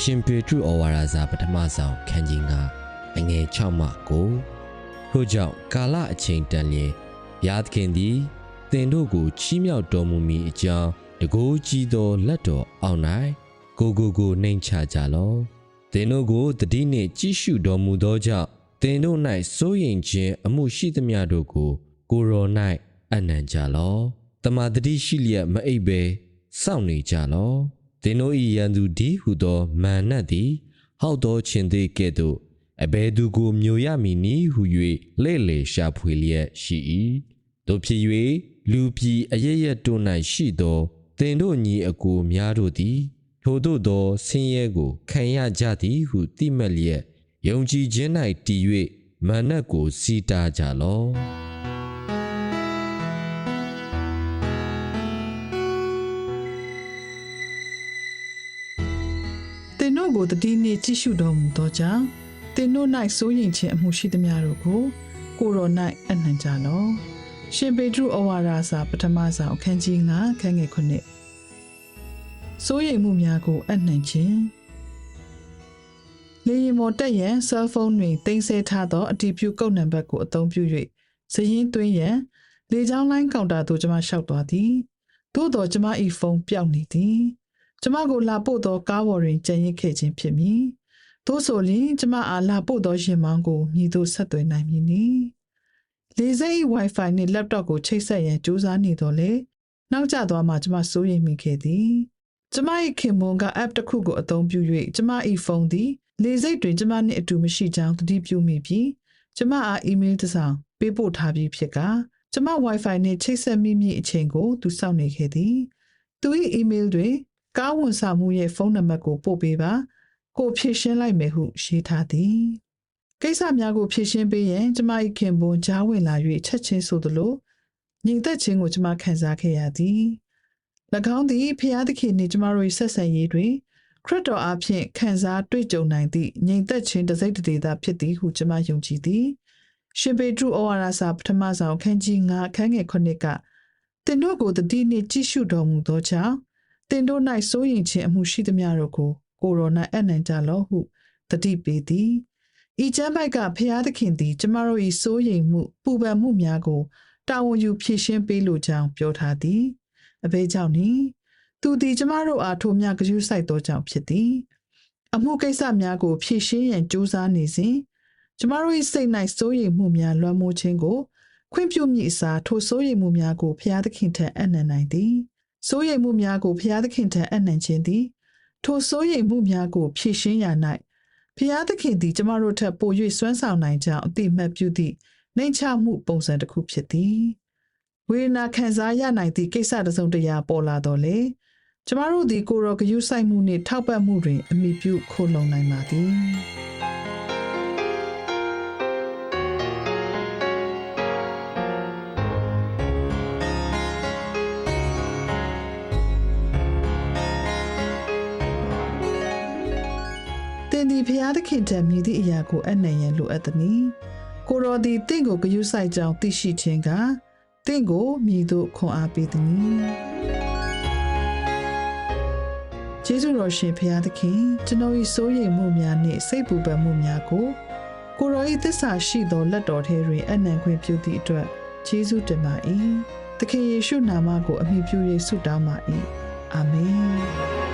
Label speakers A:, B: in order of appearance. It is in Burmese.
A: ရှင်ပေတရုဩဝါဒစာပထမဆောင်ခန်းကြီး9အငယ်6မှ9ထို့ကြောင့်ကာလအချိန်တန်လျင်ဘုရားသခင်သည်သင်တို့ကိုချီးမြှောက်တော်မူမည်အကြောင်းတကိုးကြီးသောလက်တော်အောက်၌ကိုကိုကိုနှိမ်ချကြလော့သင်တို့ကိုတတိနှင့်ကြည့်ရှုတော်မူသောကြောင့်သင်တို့၌စိုးရင်ခြင်းအမှုရှိသမျှတို့ကို ကိုယ်တော်၌အနံ့ကြလော့တမာတတိရှိလျက်မအိပ်ဘဲစောင့်နေကြလော့ သင်တို့၏ရန်သူဒီဟုသောမာနသည် ဟောက်သောခြင်းသေးကဲ့သို့အဘယ်သူကိုမျိုးရမည်နည်းဟု၍လဲ့လေရှာဖွေလျက်ရှိ၏တို့ဖြစ်၍လူပြည်အရရက်တို့၌ရှိသောသင်တို့ညီအကိုများတို့သည် ထိုတို့သောဆင်းရဲကို ခံရကြသည်ဟုသိမှတ်လျက်ယုံကြည်ခြင်း၌တည်၍မာနကိုစီးတားကြလော့
B: င်တို့ကိုတတိနှင့်ကြည့်ရှုတော်မူသောကြောင့်သင်တို့၌စိုးရင်ခြင်းအမှုရှိသမျှတို့ကို ကိုယ်တော်၌အနှံကြလော့ရှင်ပေတရုဩဝါဒစာပထမဆောင်အခန်းကြီး9ခန်းငယ်9စိုးရိမ်မှုများကိုအနှံခြင်းလေယာဉ်မော်တက်ရန်ဆဲလ်ဖုန်းတွင်တင်ဆက်ထားသောအတီးပြုကုတ်နံပါတ်ကိုအသုံးပြု၍ဇယင်းသွင်းရန်လေကြောင်းလိုင်းကောင်တာသို့ကျွန်မလျှောက်သွားသည်သို့တော်ကျွန်မ၏ဖုန်းပျောက်နေသည် ကျမကိုလာပို့သောကားပေါ်တွင်ကြံရစ်ခဲ့ခြင်းဖြစ်မည်။သို့ဆိုလျှင်ကျမအားလာပို့သောရှင်မောင်းကိုမြည်သို့ဆက်သွယ်နိုင်မည်နီ။လေစိတ် Wi-Fi နှင့် laptop ကိုချိတ်ဆက်ရန်ကြိုးစားနေတော့လေနောက်ကျသွားမှကျမစိုးရိမ်မိခဲ့သည်။ကျမ၏ခင်မွန်က app တစ်ခုကိုအသုံးပြု၍ကျမ၏ဖုန်းသည်လေစိတ်တွင်ကျမနှင့်အတူမရှိကြောင်းသတိပြုမိပြီးကျမအား email တစ်စောင်ပေးပို့ထားပြီးဖြစ်ကကျမ Wi-Fi နှင့်ချိတ်ဆက်မိမိအချိန်ကိုသူစောင့်နေခဲ့သည်။သူ၏အီးမေးလ်တွင် ကားဝန်ဆောင်မှုရဲ့ဖုန်းနံပါတ်ကိုပို့ပေးပါကိုဖြည့်ရှင်းလိုက်မယ်ဟုရေးထားသည်ကိစ္စများကိုဖြည့်ရှင်းပေးရင်ကျမ၏ခင်ပွန်ကြားဝင်လာ၍ချက်ချင်းဆိုသလိုညီသက်ချင်းကိုကျမခံစားခဲ့ရသည်၎င်းသည်ဖျားသခင်နှင့်ကျမတို့၏ဆက်ဆံရေးတွင်ခရစ်တော်အားဖြင့်ခံစားတွေ့ကြုံနိုင်သည့်ညီသက်ချင်းတစ်စိတ်တစ်ဒေသဖြစ်သည်ဟုကျမယုံကြည်သည်ရှင်ပေတရုဩဝါဒစာပထမဆောင်အခန်းကြီး9အခန်းငယ်9ကသင်တို့ကိုတတိနှင့်ကြည့်ရှုတော်မူသောကြောင့် သင်တို့၌စိုးရင်ခြင်းအမှုရှိသမျှတို့ကိုကိုယ်တော်၌အနံ့ကြလော့ဟုတတိပေးသည်ဤကျမ်းပိုက်ကဖျားသခင်သည် ကျမတို့၏စိုးရိမ်မှုပူပန်မှုများကိုတာဝန်ယူဖြည့်ရှင်းပေးလိုကြောင်းပြောထားသည်အဘဲကြောင့်နီသူသည်ကျမတို့အားထိုမြဂရုစိုက်သောကြောင့်ဖြစ်သည် အမှုကိစ္စများကိုဖြည့်ရှင်းရန်ကြိုးစားနေစဉ်ကျမတို့၏စိတ်၌စိုးရိမ်မှုများလွှမ်းမိုးခြင်းကိုခွင့်ပြုမိအစားထိုစိုးရိမ်မှုများကိုဖျားသခင်ထံအနံ့နိုင်သည် စိုးရိမ်မှုများကိုဖျားသခင်ထံအနှံခြင်းသည် ထိုစိုးရိမ်မှုများကိုဖြည့်ရှင်းရ၌ဖျားသခင်သည်ကျမတို့ထက်ပို၍စွမ်းဆောင်နိုင်ကြောင်းအတိအမှတ်ပြုသည့်နှိမ်ချမှုပုံစံတစ်ခုဖြစ်သည်ဝေဒနာခံစားရနိုင်သည့်ကိစ္စတစ်စုံတစ်ရာပေါ်လာတော့လေကျမတို့သည်ကိုယ်တော်ဂရုစိုက်မှုနှင့်ထောက်ပံ့မှုတွင်အမိပြုခိုလုံနိုင်ပါသည် တင်ဒီဖျားသခင်တံမြည်သည့်အရာကိုအနံ့ရန်လိုအပ်သည်။ကိုရောသည်တင့်ကိုဂယုဆိုင်ကြောင်းသိရှိခြင်းကတင့်ကိုမြည်သို့ခွန်အားပေးသည်။ကျေးဇူးတော်ရှင်ဖျားသခင်ကျွန်တော်၏စိုးရိမ်မှုများနှင့်စိတ်ပူပန်မှုများကိုကိုရော၏သစ္စာရှိသောလက်တော်ထဲတွင်အနံ့ခွင့်ပြုသည့်အတွက်ကျေးဇူးတင်ပါ၏။သခင်ယေရှုနာမကိုအမိပြု၍ဆုတောင်းပါ၏။အာမင်။